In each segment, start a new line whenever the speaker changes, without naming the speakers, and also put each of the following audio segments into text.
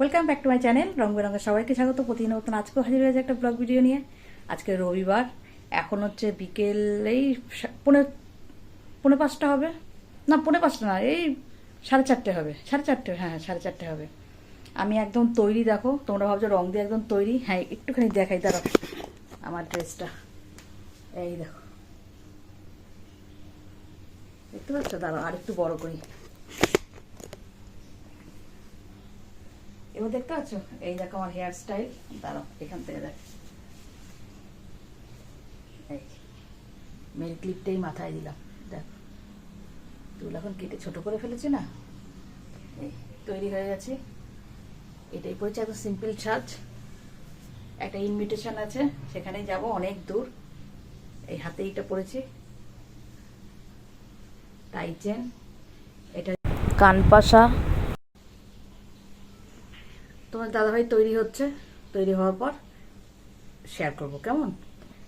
Welcome back to my channel রং বেরঙের সবাইকে স্বাগত। প্রতিদিন নতুন আজকেও হাজির হয়েছে একটা ব্লগ ভিডিও নিয়ে। আজকে রবিবার। এখন হচ্ছে বিকেল এই সা- পৌনে পৌনে পাঁচটা হবে। না, পৌনে পাঁচটা না, এই সাড়ে চারটে হবে। সাড়ে চারটে হ্যাঁ সাড়ে চারটে হবে। আমি একদম তৈরি, দেখো। তোমরা ভাবছ রং দিয়ে একদম তৈরি? হ্যাঁ একটুখানি দেখাই, দাঁড়াও। আমার ড্রেসটা। এই দেখো। দেখতে পাচ্ছ? দাঁড়াও আর একটু বড় করি। এবার দেখতে পাচ্ছ? এই দেখো আমার হেয়ার স্টাইল দাঁড়াও, এখান থেকে দেখ। মেল ক্লিপটাই মাথায় দিলাম, দেখ। চুল এখন কেটে ছোট করে ফেলেছি না, এই তৈরি হয়ে গেছে। এটাই পড়েছে একদম সিম্পল সাজ একটা ইনভিটেশন আছে, সেখানেই যাব অনেক দূর। এই হাতে এটা পড়েছি। টাইচেন এটা কানপাশা তোমার দাদাভাই তৈরি হচ্ছে, তৈরি হওয়ার পর শেয়ার করব, কেমন?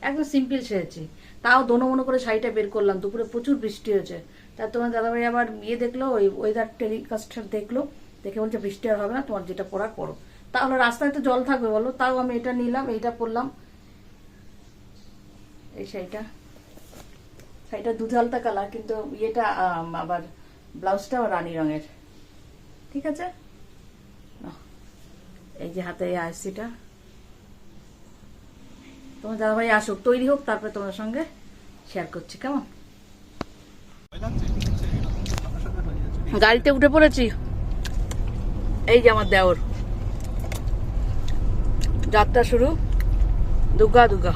একদম সিম্পল সেরেছি তাও দোনো মনো করে শাড়িটা বের করলাম, দুপুরে প্রচুর বৃষ্টি হয়েছে। তা তোমার দাদাভাই আবার ইয়ে দেখল, ওই ওয়েদার টেলিকাস্টার দেখল, দেখে বলছে বৃষ্টি আর হবে না, তোমার যেটা পড়ার পড়ো তাহলে রাস্তায় তো জল থাকবে বলো, তাও আমি এটা নিলাম, এইটা পরলাম। এই শাড়িটা। শাড়িটা দুধ হালতা কালার কিন্তু ইয়েটা আবার ব্লাউজটা রানী রঙের। ঠিক আছে। এই যে হাতে এই আইসিটা। তোমার দাদাভাই আসুক, তৈরি হোক, তারপরে তোমার সঙ্গে শেয়ার করছি, কেমন? গাড়িতে উঠে পড়েছি। এই যে আমার দেওর। যাত্রা শুরু। দুর্গা দুর্গা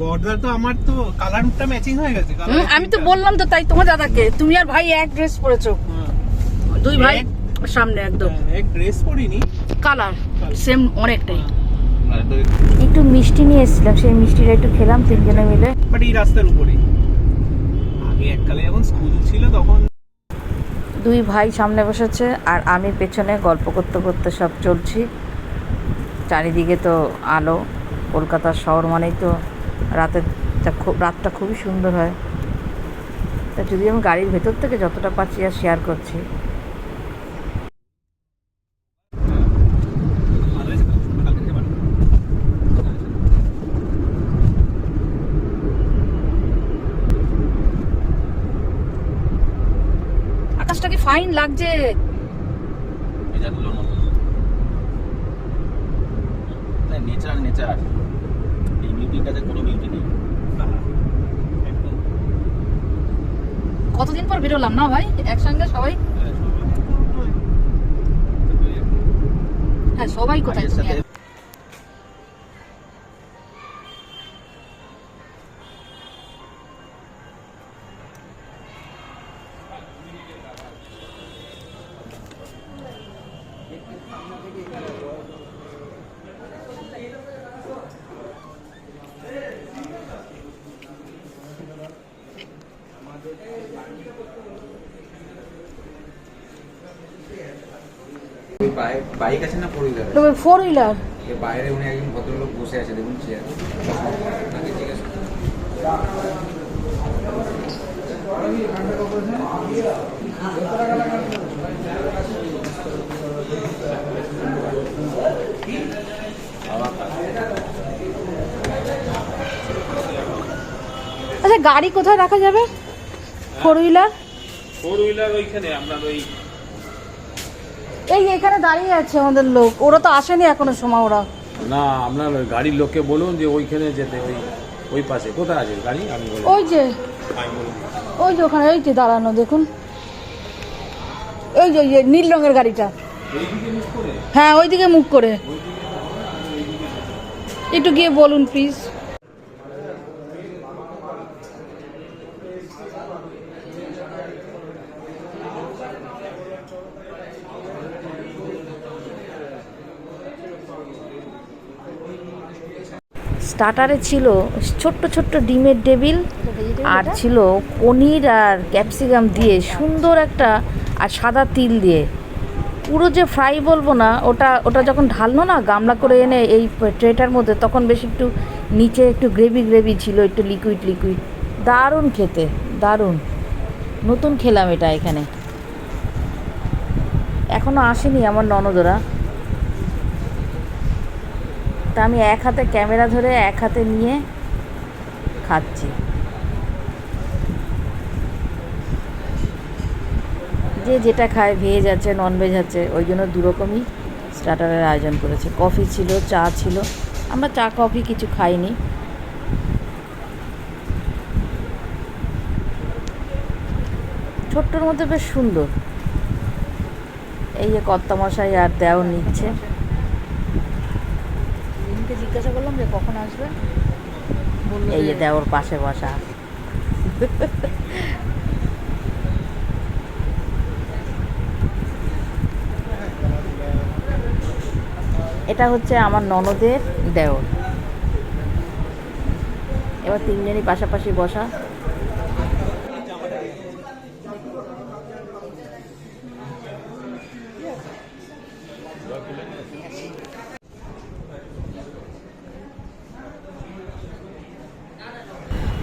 বর্ডার তো আমার তো কালারটা ম্যাচিং হয়ে গেছে
আমি তো বললাম তো তাই তোমার দাদাকে তুমি আর ভাই এক ড্রেস পরেছো।
হ্যাঁ।
দুই ভাই সামনে একদম।
হ্যাঁ, এক ড্রেস পরিনি।
কালার সেম অনেকটাই। একটু মিষ্টি নিয়ে এসেছিলাম সেই মিষ্টিটা একটু খেলাম তিনজনে মিলে।
এই রাস্তার উপরেই। আগে এককালে যখন স্কুল ছিল তখন
দুই ভাই সামনে বসেছে আর আমি পেছনে গল্প করতে করতে সব চলছি। চারিদিকে তো আলো কলকাতার শহর মানেই তো রাতের তা খুব রাতটা খুবই সুন্দর হয়। তা যদি আমি গাড়ির ভেতর থেকে যতটা পাচ্ছি আর শেয়ার করছি। আকাশটা কি ফাইন লাগছে?
নেচার নেচার এই কোনো বিউটি নেই।
কতদিন পর বেরোলাম না ভাই? একসঙ্গে সবাই?
হ্যাঁ, সবাই।
হ্যাঁ কোথায়?
ভাইয়ের
তুমি
বাইক আছে না ফোর হুইলার
তবে ফোর হুইলার
বাইরে উনি একজন ভদ্রলোক বসে আছে দেখুন চেয়ার।
আচ্ছা গাড়ি কোথায় রাখা যাবে? ফোর হুইলার
ফোর হুইলার ওইখানে আপনার ওই
এই এখানে দাঁড়িয়ে আছে আমাদের লোক। ওরা তো আসেনি এখনও সময় ওরা।
না আপনার গাড়ির লোককে বলুন যে ওইখানে যেতে ওই ওই পাশে। কোথায় আছে গাড়ি? আমি বলব
ওই যে ওই যে ওখানে ওই যে দাঁড়ানো দেখুন। ওই যে ওই যে নীল রঙের গাড়িটা। হ্যাঁ ওইদিকে মুখ করে। একটু গিয়ে বলুন প্লিজ স্টার্টারে ছিল ছোট্ট ছোট্ট ডিমের টেবিল আর ছিল পনির আর ক্যাপসিকাম দিয়ে সুন্দর একটা আর সাদা তিল দিয়ে। পুরো যে ফ্রাই বলব না ওটা ওটা যখন ঢাললো না গামলা করে এনে এই ট্রেটার মধ্যে তখন বেশ একটু নিচে একটু গ্রেভি গ্রেভি ছিল একটু লিকুইড লিকুইড দারুণ খেতে দারুণ।
নতুন খেলাম এটা এখানে। এখনও আসেনি আমার ননদরা। তা আমি এক হাতে ক্যামেরা ধরে এক হাতে নিয়ে খাচ্ছি। যে যেটা খায়, ভেজ আছে নন ভেজ আছে, ওই জন্য দুরকমই স্টার্টারের আয়োজন করেছে। কফি ছিল, চা ছিল। আমরা চা, কফি কিছু খাইনি। ছোট্টর মধ্যে বেশ সুন্দর। এই যে কর্তামশাই আর দেও নিচ্ছে। জিজ্ঞাসা করলাম যে কখন আসবে। এই যে দেওর পাশে বসা। এটা হচ্ছে আমার ননদের দেওর। এবার তিনজনই পাশাপাশি বসা।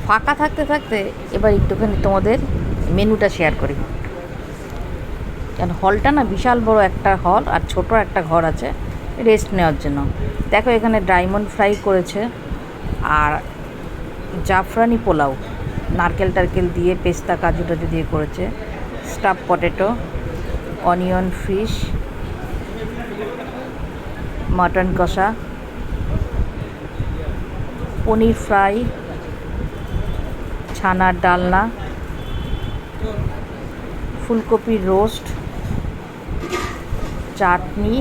ফাঁকা থাকতে থাকতে এবার একটুখানি তোমাদের মেনুটা শেয়ার করি। কারণ হলটা না বিশাল বড় একটা হল আর ছোট একটা ঘর আছে রেস্ট নেওয়ার জন্য। দেখো এখানে ডায়মন্ড ফ্রাই করেছে আর জাফরানি পোলাও, নারকেল টারকেল দিয়ে পেস্তা কাজু টাজু দিয়ে করেছে stuff potato onion fish mutton কষা, পনির ফ্রাই ছানার ডালনা ফুলকপির রোস্ট চাটনি,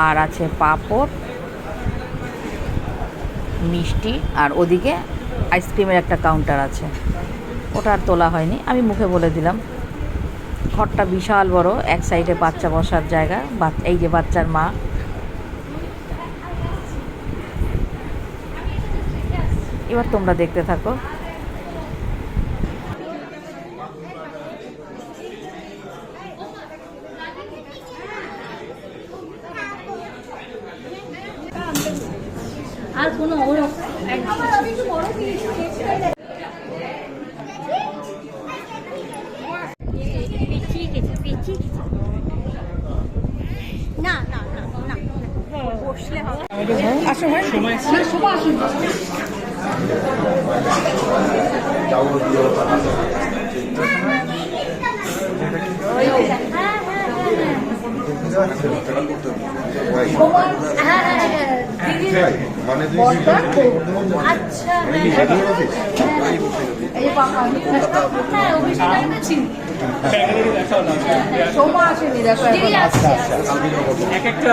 আর আছে পাঁপড়, মিষ্টি, আর ওদিকে আইসক্রিমের একটা কাউন্টার আছে। ওটা আর তোলা হয়নি, আমি মুখে বলে দিলাম। ঘরটা বিশাল বড়, এক সাইডে বাচ্চা বসার জায়গা এই যে বাচ্চার মা। এবার তোমরা দেখতে থাকো।
আর কোনো না না না না। বসলে হবে। হ্যাঁ। হ্যাঁ হ্যাঁ দিদি আচ্ছা আসছে
এক একটা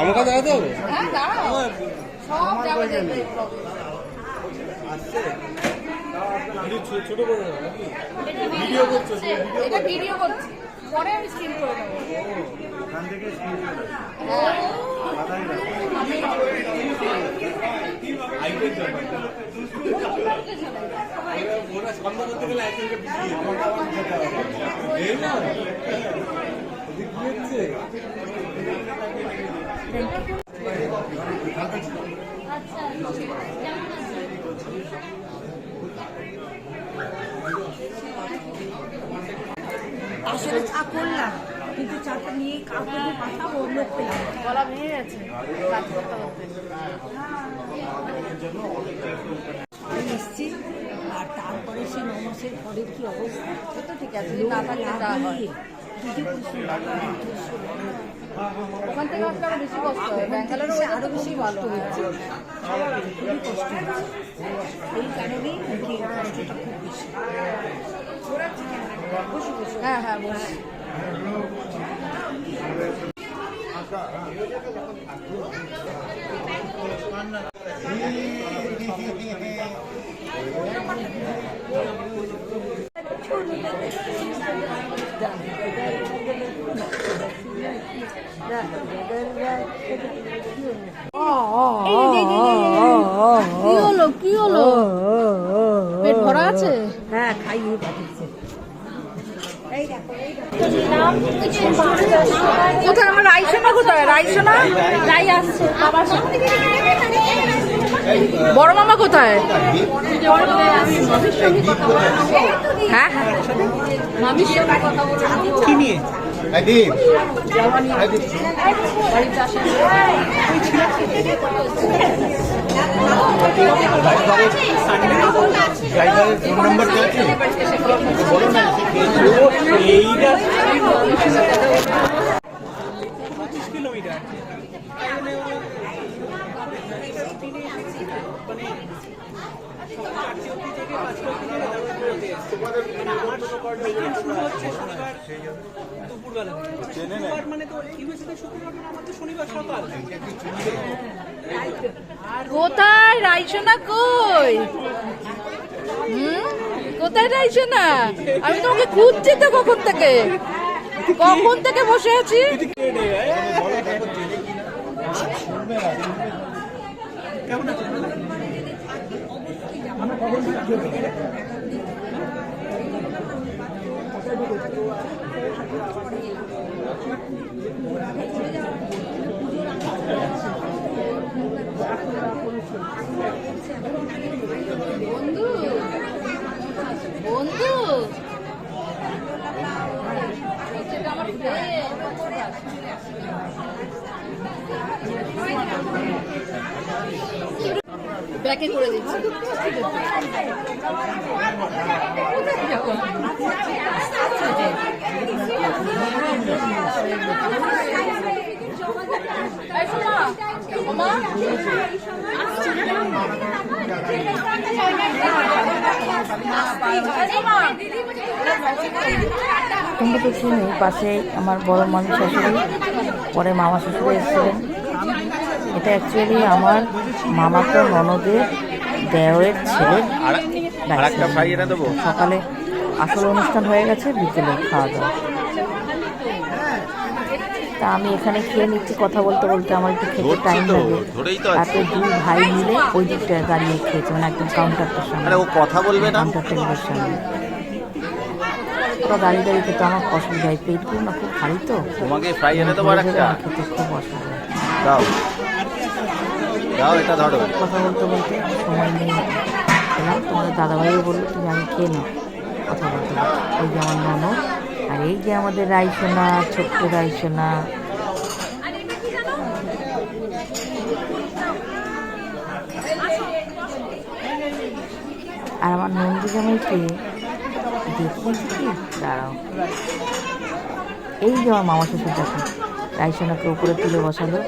আমাকে দাঁড়াতে হবে? করে
ভিডিও করছ পরে আমি স্ক্রিন করে দেবো
ওরা সামনে করতে গেলে
সেটা চা করলাম কিন্তু চাটা নিয়ে কাউকে যে পাঠাবো লোক পেলাম।
গলা ভেঙে গেছে।
এসছি আর তারপরে সে ন মাসের ঘরের কি অবস্থা?
সে তো ঠিক আছে না থাকলে যা হয়। ওখান থেকে আসলে আরও বেশি কষ্ট হয়। ব্যাঙ্গালোরে
আরও
বেশি ভালো
হচ্ছে খুবই কষ্ট হচ্ছে। এই কারণেই কষ্টটা খুব বেশি। বসে বসে
হ্যাঁ হ্যাঁ বস কি হলো কি হলো? পেট ভরা আছে?
হ্যাঁ খাইয়ে
কোথায়? আমার রাইসোনা কোথায়? রাইসোনা রাই আসছে বড় মামা কোথায়? হ্যাঁ? হ্যাঁ
ড্রাইভারের ফোন নাম্বারটা আছে বলো না এইটা পঁচিশ কিলোমিটার
কোথায় রাইসোনা কই? হুম? কোথায় রাইসোনা? আমি তোমাকে খুঁজছি তো কখন থেকে। কখন থেকে বসে আছি? বন্ধু। বন্ধু। আমার ব্যাকে করে দিচ্ছি।
তোমরা তো শুনি, পাশে আমার বড় মানুষ শাশুড়ি, পরে মামা শ্বশুর এসেছিলেন। এটা অ্যাকচুয়ালি আমার মামাতো ননদের ছেলের
এনে দেবো?
সকালে আসল অনুষ্ঠান হয়ে গেছে বিকেলে খাওয়া দাওয়া। তা আমি এখানে খেয়ে নিচ্ছি কথা বলতে বলতে আমার একটু খেতে টাইম লাগে।
ধরেই তো আছি।
তাতে দুই ভাই মিলে ওই দিকটায় দাঁড়িয়ে খেয়েছে মানে একদম কাউন্টারটার সামনে।
ও কথা বলবে না?
কাউন্টার টেবিলের সামনে। ওরা দাঁড়িয়ে দাঁড়িয়ে খেতে আমার অসুবিধা হয় পেটগুলো না খুব ভারী তো।
তোমাকে ফ্রাই এনে
খেতে খুব অসুবিধা
দাও। দাও, এটা ধরো।
কথা বলতে বলতে সময় নিয়ে খেলাম। তোমাদের দাদাভাইও বলল, তুমি আমি খেয়ে নাও। কথা বলতে ওই যে আমার ননদ, আর এই যে আমাদের রাইসোনা ছোট্ট রাইসোনা আর আমার নন্দী জামাইকে দেখিয়েছি কি? দাঁড়াও। এই যে আমার মামা শ্বশুর দেখো রাইসোনাকে উপরে তুলে বসালো।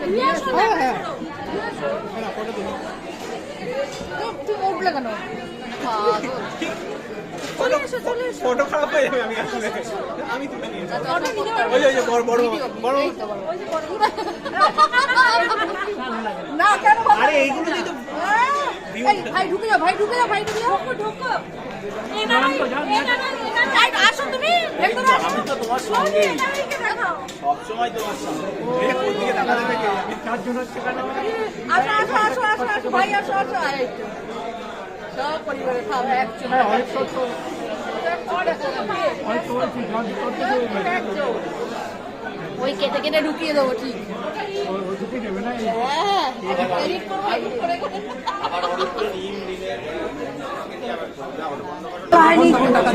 তুই উঠলে
ফটো খারাপ হয়ে যাবে আমি আসলে আমি তুলে নিয়ে যাব।
অটো নিতে
ওই ওই বড় বড় বড়।
না কেন
আরে এইগুলো তো
ভাই ঢুকে যাও ভাই ঢুকে যাও ভাই ঢুকে যাও। ঢুকো আসো তুমি। ভেতরে আসো।
তোমার সঙ্গে। সব তোমার সঙ্গে।
আমি চারজন হচ্ছে
আসো আসো আসো আসো আসো ভাই আসো আসো। সব পরিবারে খাওয়া একচুয়ালি
অনেক সত্য
ওই কেটে কেটে ঢুকিয়ে দেবো ঠিক। হ্যাঁ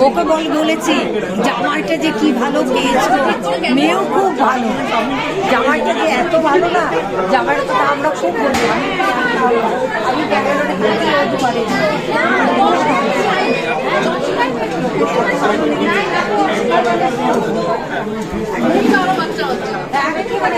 ওকে বল বলেছি জামাইটা যে কি ভালো পেয়েছে। মেয়েও খুব ভালো। জামাইটা যে এত ভালো না জামাইটা তো আমরা খুব বলি। আমি ব্যাঙ্গালোরে থাকি বলতে পারি একেবারে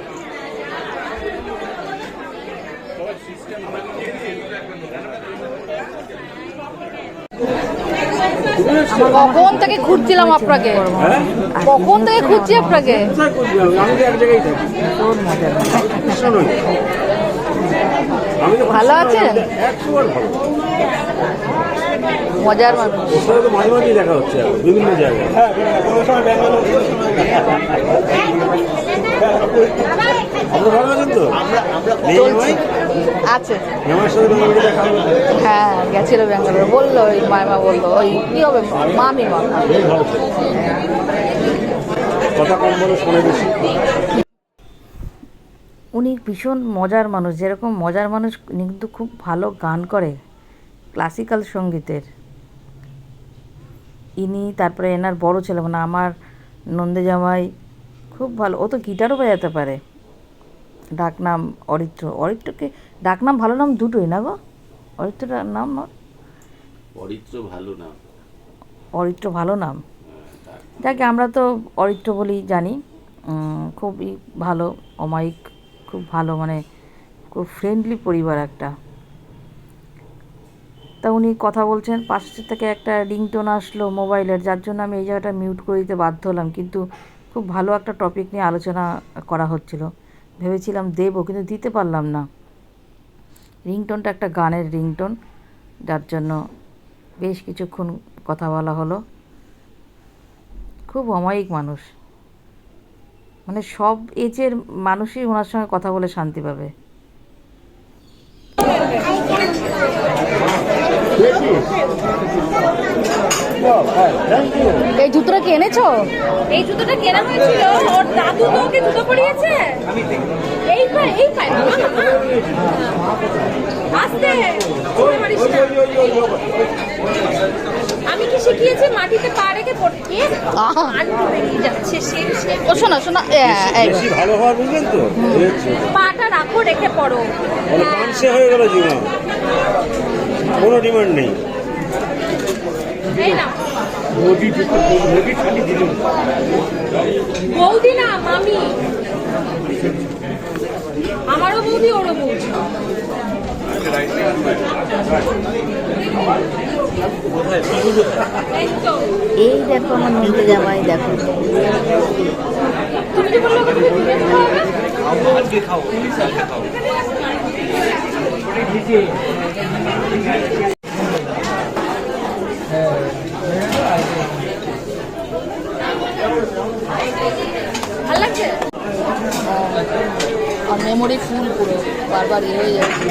কখন থেকে খুঁজছিলাম আপনাকে? কখন থেকে খুঁজছি আপনাকে? ভালো
ভালো
মজার
বিভিন্ন জায়গায় আপনারা ভালো আছেন তো?
আছে। হ্যাঁ গেছিল ব্যাঙ্গালোর। বলল ওই মায়মা বলল ওই কি হবে মামি মা
বেশ ভালো। ছিল। কথা কম বলে শোনে বেশি।
উনি ভীষণ মজার মানুষ। যেরকম মজার মানুষ কিন্তু খুব ভালো গান করে। ক্লাসিক্যাল সঙ্গীতের। ইনি তারপরে এনার বড় ছেলে মানে আমার নন্দে জামাই খুব ভালো। ও তো গিটারও বাজাতে পারে। ডাকনাম অরিত্র। অরিত্রকে ডাকনাম ভালো নাম দুটোই না গো? অরিত্রটার নাম
অরিত্র ভালো নাম।
অরিত্র ভালো নাম। যাকে আমরা তো অরিত্র বলেই জানি। খুবই ভালো অমায়িক খুব ভালো মানে খুব ফ্রেন্ডলি পরিবার একটা। তা উনি কথা বলছেন পাশে থেকে একটা রিংটোন আসলো মোবাইলের যার জন্য আমি এই জায়গাটা মিউট করে দিতে বাধ্য হলাম। কিন্তু খুব ভালো একটা টপিক নিয়ে আলোচনা করা হচ্ছিল। ভেবেছিলাম দেবো, কিন্তু দিতে পারলাম না। রিংটোনটা একটা গানের রিংটোন, যার জন্য বেশ কিছুক্ষণ কথা বলা হলো। খুব অমায়িক মানুষ। মানে সব এজের মানুষই ওনার সঙ্গে কথা বলে শান্তি পাবে।
এই জুতোটা কি এনেছো? এই জুতোটা কেনা হয়েছিল। ওর দাদু তো ওকে জুতো পরিয়েছে। এই পায় এই মামা। আস্তে। আমি কি শিখিয়েছি? মাটিতে পা রেখে পড়তে আনন্দ বেরিয়ে যাচ্ছে। সে সে। ও শোনা শোনা
বেশি ভালো হওয়ার বুঝলেন তো?
পাটা রাখো রেখে পড়ো।
মানে হয়ে গেল জীবন। কোনো ডিমান্ড নেই।
বৌদি না মামি।
বৌদি ওরও বৌদি। এই
দেখো আমার নিতে জামাই দেখো।
তুমি
আজকে খাও কালকে খাও
ভালো লাগছে
আর মেমোরি ফুল পুরো, বারবার ইয়ে হয়ে যাচ্ছে।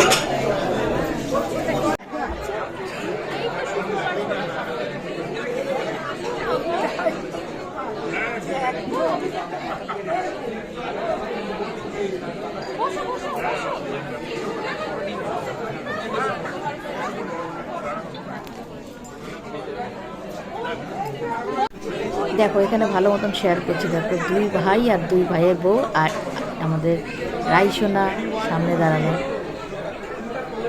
দেখো, এখানে ভালো মতন শেয়ার করছি। দেখো, দুই ভাই আর দুই ভাইয়ের বউ, আর আমাদের রাইসোনা সামনে দাঁড়ানো।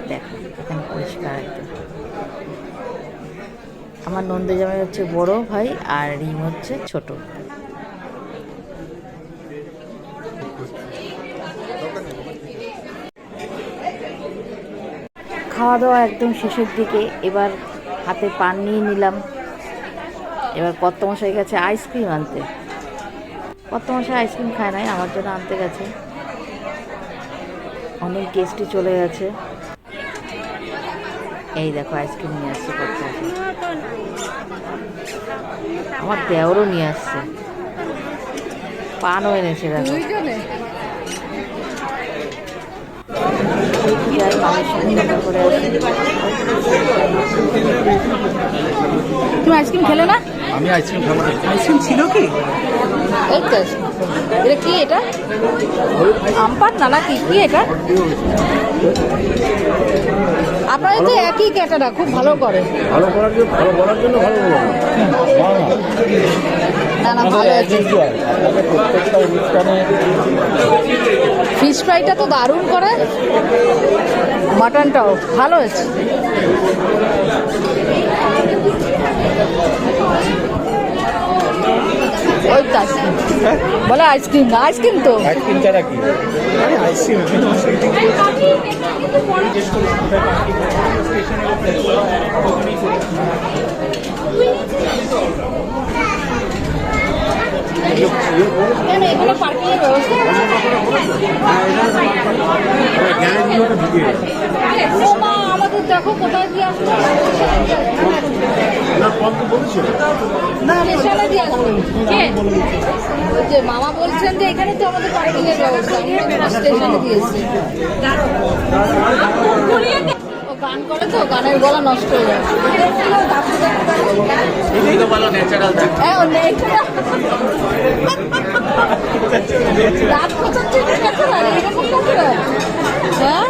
দেখো, এখানে পরিষ্কার একদম। আমার নন্দে জামাই হচ্ছে বড় ভাই আর রিম হচ্ছে ছোট। খাওয়া দাওয়া একদম শেষের দিকে, এবার হাতে পান নিয়ে নিলাম। এবার কর্তমশাই গেছে আইসক্রিম আনতে। কর্তমশাই আইসক্রিম খায় নাই, আমার জন্য আনতে গেছে। অনেক গেস্টই চলে গেছে। এই দেখো আইসক্রিম নিয়ে আসছে আমার দেওরও নিয়ে আসছে। পানও এনেছে, দেখো।
তুমি আইসক্রিম খেলে না?
আমি আইসক্রিম খাব।
আইসক্রিম ছিল কি?
এই তো। এটা কি এটা?
আমপাত না নাকি কি কি এটা? আপনারা তো একই ক্যাটারা খুব ভালো করে।
ভালো করার জন্য ভালো করার জন্য ভালো
না না ভালো ফিশ ফ্রাইটা তো দারুণ করে। মাটনটাও ভালো হয়েছে ওই তো আইসক্রিম বলে আইসক্রিম না আইসক্রিম তো।
আইসক্রিম ছাড়া কি? আরে আইসক্রিম।
কেন পার্কিং এর ব্যবস্থা দেখো কোথায় দিয়ে আসলো? না স্টেশনে দিয়ে আসলো। কে? যে মামা বলছেন যে এখানে তো আমাদের পার্কিং এর ব্যবস্থা আমরা স্টেশনে দিয়েছি ও গান করে তো গানের গলা নষ্ট হয়ে যায়।
এটাই তো বলো ন্যাচারাল
ও নেই রাত খোঁচাচ্ছে ঠিক আছে না এরকম করছে হ্যাঁ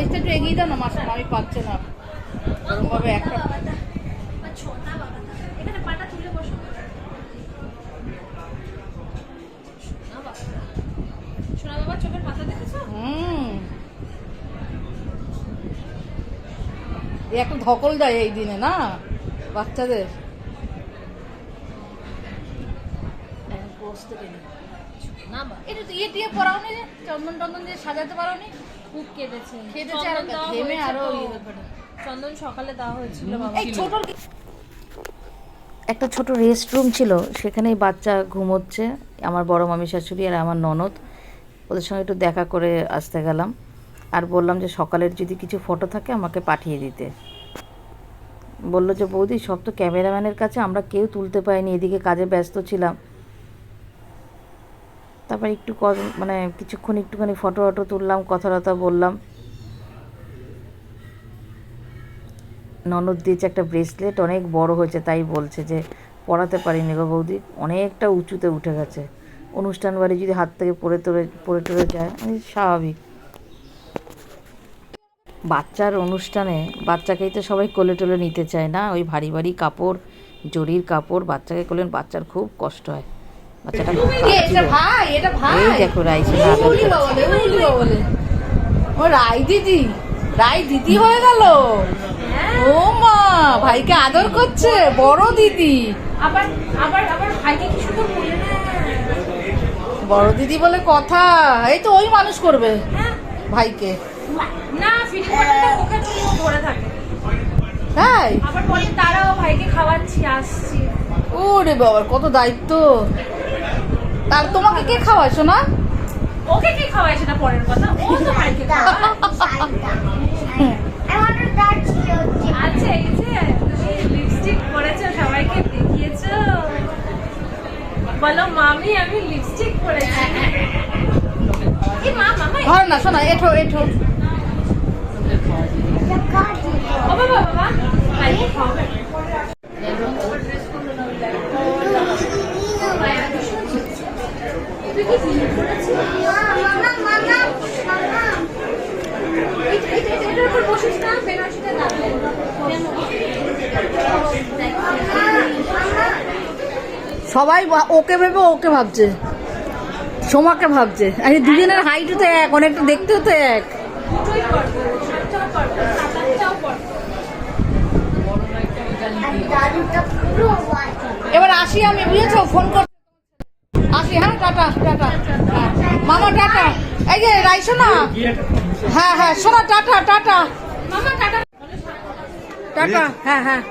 বালিশটা একটু এগিয়ে দাও না মাসে আমি পাচ্ছে না। ওরকমভাবে একটা একটু ধকল দেয় এই দিনে না? বাচ্চাদের। না এটা তো ইয়ে টিয়ে পরাও নি চন্দন টন্দন দিয়ে সাজাতে পারো নি
খুব কেঁদেছে।
কেঁদেছে আর ঘেমে
আরও।
ইয়ে।
চন্দন সকালে দেওয়া হয়েছিল
এই ছোটর কি
একটা ছোট রেস্ট রুম ছিল সেখানেই বাচ্চা ঘুমোচ্ছে আমার বড় মামি শাশুড়ি আর আমার ননদ। ওদের সঙ্গে একটু দেখা করে আসতে গেলাম। আর বললাম যে সকালের যদি কিছু ফটো থাকে আমাকে পাঠিয়ে দিতে। বলল যে বৌদি সব তো ক্যামেরাম্যানের কাছে আমরা কেউ তুলতে পারিনি এদিকে কাজে ব্যস্ত ছিলাম। তারপর একটু ক- মানে কিছুক্ষণ একটুখানি ফটো ফটো তুললাম কথা টথা বললাম। ননদ দিয়েছে একটা ব্রেসলেট অনেক বড় হয়েছে, তাই বলছে যে পড়াতে পারিনি গো বৌদি। অনেকটা উঁচুতে উঠে গেছে। অনুষ্ঠান বাড়ি যদি হাত থেকে পড়ে তোলে, পড়ে টরে যায় আমি স্বাভাবিক। বাচ্চার অনুষ্ঠানে বাচ্চাকেই তো সবাই কোলে টোলে নিতে চায় না। ওই ভারী ভারী কাপড়, জরির কাপড়, বাচ্চাকে কোলেন বাচ্চার খুব কষ্ট হয়। বাচ্চাটা এই দেখো
বলে ও রাই দিদি রাই দিদি হয়ে গেল। ও মা ভাইকে আদর করছে বড় দিদি।
আবার আবার আবার ভাইকে কি সুন্দর
বড় দিদি বলে কথা এই তো ওই মানুষ করবে ভাইকে।
না ধরে থাকে।
তাই?
আবার বলে তারাও ভাইকে খাওয়াচ্ছি আসছি।
ওরে বাবার কত দায়িত্ব। তার তোমাকে কে খাওয়ায় শোনা
ওকে কে খাওয়ায় না পরের কথা? ও তো মাইকে আচ্ছা এই যে লিপস্টিক পরেছো সবাইকে দেখিয়েছো। বলো মামি আমি লিপস্টিক পরেছি। এই মা মামা
ধর না শোনা এঠো এঠো
ও বাবা বাবা ভাইকে খাওয়াবে তুই কি জিনিস করেছিস এটার উপর বসিস না বেনারসিটা লাগবে
সবাই বা- ওকে ভেবে, ওকে ভাবছে। সোমাকে ভাবছে। আরে দুজনের হাইটও তো এক, অনেকটা দেখতেও তো এক। এবার আসি আমি, বুঝেছ? ফোন কর আসি হ্যাঁ টাটা টাটা। মামা, টাটা। এই যে রাই শোনা হ্যাঁ হ্যাঁ শোনা টাটা টাটা
মামা টাটা।
টাটা হ্যাঁ হ্যাঁ।